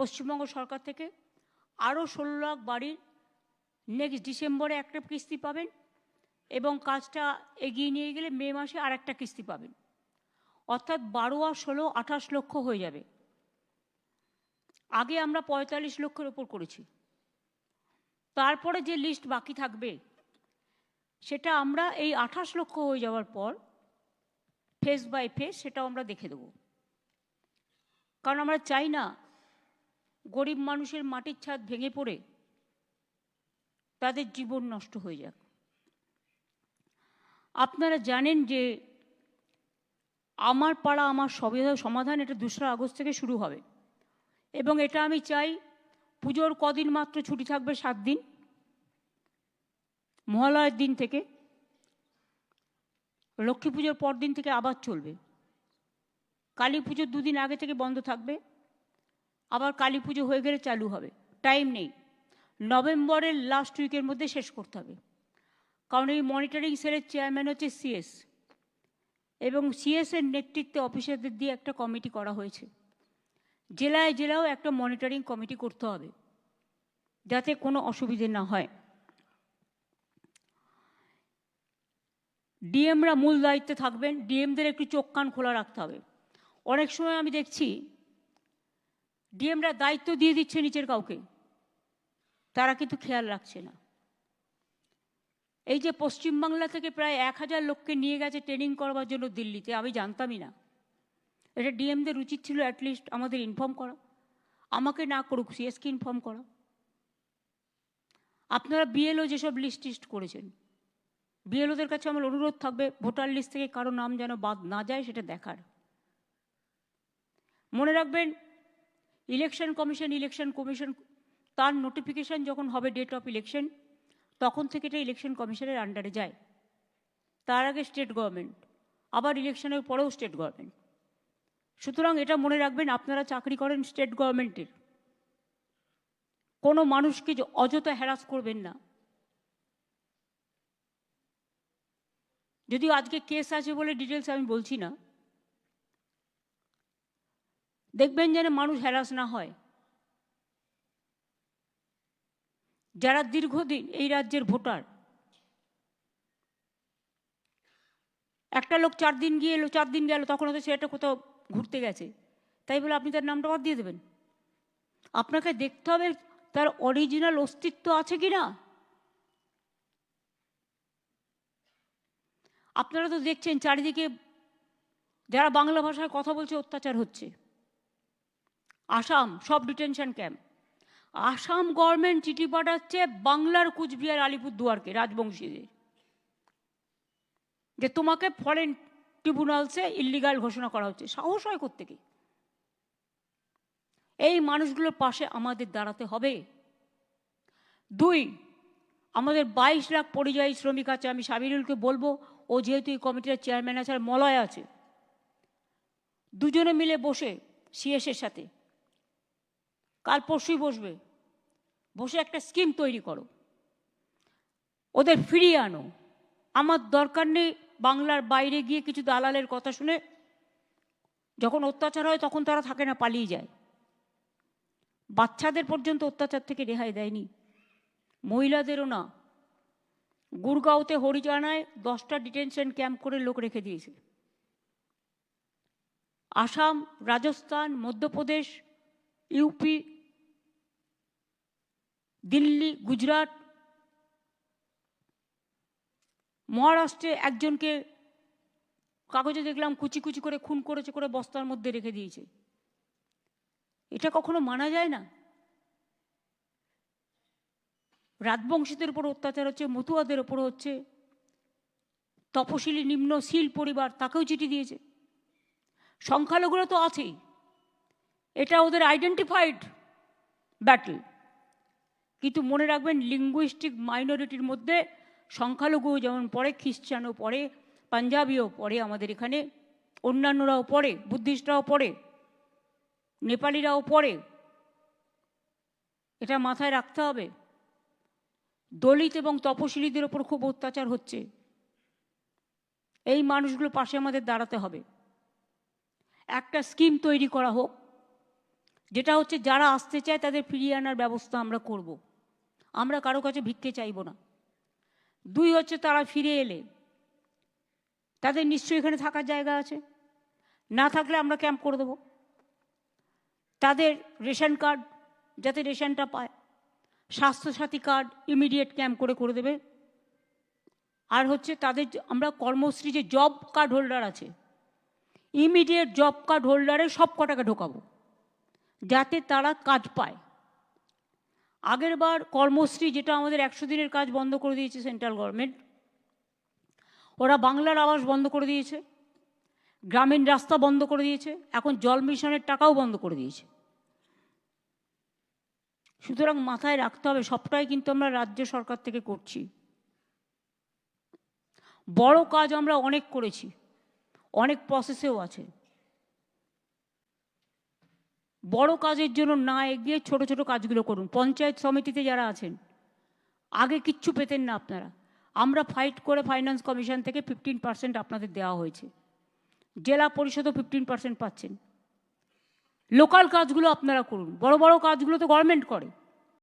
পশ্চিমবঙ্গ সরকার থেকে আরও ষোলো লাখ বাড়ির নেক্সট ডিসেম্বরে একটা কিস্তি পাবেন এবং কাজটা এগিয়ে নিয়ে গেলে মে মাসে আর একটা কিস্তি পাবেন। অর্থাৎ বারো আর ষোলো, আঠাশ লক্ষ হয়ে যাবে। আগে আমরা পঁয়তাল্লিশ লক্ষের ওপর করেছি। তারপরে যে লিস্ট বাকি থাকবে, সেটা আমরা এই আঠাশ লক্ষ হয়ে যাওয়ার পর ফেস বাই ফেস সেটাও আমরা দেখে দেব। কারণ আমরা চাই না গরিব মানুষের মাটির ছাদ ভেঙে পড়ে তাদের জীবন নষ্ট হয়ে যাক। আপনারা জানেন যে আমার পাড়া, আমার সমাধান এটা দোসরা আগস্ট থেকে শুরু হবে। এবং এটা আমি চাই পুজোর কদিন মাত্র ছুটি থাকবে সাত দিন। মহালয়ের দিন থেকে, লক্ষ্মী পুজোর পর দিন থেকে আবার চলবে। কালী পুজোর দুদিন আগে থেকে বন্ধ থাকবে। আবার কালী পুজো হয়ে গেলে চালু হবে। টাইম নেই। নভেম্বরের লাস্ট উইকের মধ্যে শেষ করতে হবে। কারণ এই মনিটরিং সেলের চেয়ারম্যান হচ্ছে সিএস এবং সিএস এর নেতৃত্বে অফিসারদের দিয়ে একটা কমিটি করা হয়েছে। জেলায় জেলাও একটা মনিটরিং কমিটি করতে হবে। যাতে কোনো অসুবিধে না হয়। ডিএমরা মূল দায়িত্বে থাকবেন। ডিএমদের একটু চোখ কান খোলা রাখতে হবে। অনেক সময় আমি দেখছি ডিএমরা দায়িত্ব দিয়ে দিচ্ছে নিচের কাউকে। তারা কিন্তু খেয়াল রাখছে না। এই যে পশ্চিমবাংলা থেকে প্রায় এক হাজার লোককে নিয়ে গেছে ট্রেনিং করবার জন্য দিল্লিতে, আমি জানতামই না। এটা ডিএমদের উচিত ছিল অ্যাটলিস্ট আমাদের ইনফর্ম করা। আমাকে না করুক সিএসকে ইনফর্ম করা। আপনারা বিএলও যেসব লিস্ট টিস্ট করেছেন বিএলওদের কাছে আমার অনুরোধ থাকবে, ভোটার লিস্ট থেকে কারও নাম যেন বাদ না যায়, সেটা দেখার। মনে রাখবেন ইলেকশন কমিশন ইলেকশন কমিশন তার নোটিফিকেশন যখন হবে ডেট অফ ইলেকশন তখন থেকে এটা ইলেকশন কমিশনের আন্ডারে যায়। তার আগে স্টেট গভর্নমেন্ট আবার ইলেকশনের পরেও স্টেট গভর্নমেন্ট সুতরাং এটা মনে রাখবেন, আপনারা চাকরি করেন স্টেট গভর্নমেন্টের কোনো মানুষকে অযথা হ্যারাস করবেন না। যদিও আজকে কেস আছে বলে ডিটেলস আমি বলছি না। দেখবেন যেন মানুষ হ্যারাস না হয়। যারা দীর্ঘদিন এই রাজ্যের ভোটার, একটা লোক চার দিন গিয়ে এলো, চার দিন গেল, তখন হয়তো সেটা কোথাও ঘুরতে গেছে। তাই বলে আপনি তার নামটা বাদ দিয়ে দেবেন। আপনাকে দেখতে হবে তার অরিজিনাল অস্তিত্ব আছে কি না। আপনারা তো দেখছেন চারিদিকে যারা বাংলা ভাষায় কথা বলছে, অত্যাচার হচ্ছে। আসাম, সব ডিটেনশন ক্যাম্প। আসাম গভর্নমেন্ট চিঠি পাঠাচ্ছে বাংলার কুচবিহার, আলিপুরদুয়ারকে, রাজবংশীদের। যে তোমাকে ফরেন ট্রিব্যুনালসে ইলিগাল ঘোষণা করা হচ্ছে। সাহস হয় কোথেকে এই মানুষগুলোর পাশে আমাদের দাঁড়াতে হবে। দুই, আমাদের বাইশ লাখ পরিযায়ী শ্রমিক আছে। আমি সাবিরুলকে বলব, ও যেহেতু এই কমিটির চেয়ারম্যান আছে আর মলয় আছে, দুজনে মিলে বসে, সিএসের সাথে। কাল পরশুই বসবে। বসে একটা স্কিম তৈরি করো। ওদের ফিরিয়ে আনো। আমার দরকার নেই বাংলার বাইরে গিয়ে কিছু দালালের কথা শুনে যখন অত্যাচার হয় তখন তারা থাকে না, পালিয়ে যায়। বাচ্চাদের পর্যন্ত অত্যাচার থেকে রেহাই দেয়নি। মহিলাদেরও না। গুরগাঁওতে হরিজানায় দশটা ডিটেনশন ক্যাম্প করে লোক রেখে দিয়েছে। আসাম, রাজস্থান, মধ্যপ্রদেশ ইউপি দিল্লি, গুজরাট, মহারাষ্ট্রে একজনকে কাগজে দেখলাম কুচি কুচি করে, খুন করেছে করে বস্তার মধ্যে রেখে দিয়েছে। এটা কখনো মানা যায় না? রাজবংশীদের উপর অত্যাচার হচ্ছে, মতুয়াদের ওপর হচ্ছে, তপশিলি নিম্ন শীল পরিবার তাকেও চিঠি দিয়েছে। সংখ্যালঘুরা তো আছেই। এটা ওদের আইডেন্টিফাইড ব্যাটল কিন্তু মনে রাখবেন লিঙ্গুইস্টিক মাইনরিটির মধ্যে সংখ্যালঘু যেমন পড়ে, খ্রিস্টানও পড়ে, পাঞ্জাবিও পড়ে আমাদের এখানে, অন্যান্যরাও পড়ে, বুদ্ধিস্টরাও পড়ে, নেপালিরাও পড়ে। এটা মাথায় রাখতে হবে। দলিত এবং তপশিলীদের ওপর খুব অত্যাচার হচ্ছে। এই মানুষগুলোর পাশে আমাদের দাঁড়াতে হবে। একটা স্কিম তৈরি করা হোক, যেটা হচ্ছে যারা আসতে চায় তাদের ফিরিয়ে আনার ব্যবস্থা আমরা করব। আমরা কারও কাছে ভিক্ষে চাইব না। দুই হচ্ছে তারা ফিরে এলে। তাদের নিশ্চয়ই এখানে থাকার জায়গা আছে। না থাকলে আমরা ক্যাম্প করে দেবো। তাদের রেশন কার্ড, যাতে রেশনটা পায়, স্বাস্থ্যসাথী কার্ড ইমিডিয়েট ক্যাম্প করে করে দেবে। আর হচ্ছে তাদের আমরা কর্মশ্রী যে জব কার্ড হোল্ডার আছে, ইমিডিয়েট জব কার্ড হোল্ডারে সব কটাকে ঢোকাবো, যাতে তারা কাজ পায়। আগের বার কর্মশ্রী যেটা আমাদের একশো দিনের কাজ বন্ধ করে দিয়েছে সেন্ট্রাল গভর্নমেন্ট, ওরা বাংলার আবাস বন্ধ করে দিয়েছে, গ্রামীণ রাস্তা বন্ধ করে দিয়েছে, এখন জল মিশনের টাকাও বন্ধ করে দিয়েছে। সুতরাং মাথায় রাখতে হবে, সবটাই কিন্তু আমরা রাজ্য সরকার থেকে করছি। বড় কাজ আমরা অনেক করেছি, অনেক প্রসেসেও আছে। বড় কাজের জন্য না এগিয়ে ছোট ছোট কাজগুলো করুন। পঞ্চায়েত সমিতিতে যারা আছেন, আগে কিচ্ছু পেতেন না আপনারা। আমরা ফাইট করে ফাইন্যান্স কমিশন থেকে ফিফটিন পার্সেন্ট আপনাদের দেওয়া হয়েছে। জেলা পরিষদও ফিফটিন পার্সেন্ট পাচ্ছেন। লোকাল কাজগুলো আপনারা করুন। বড় বড় কাজগুলো তো গভর্নমেন্ট করে।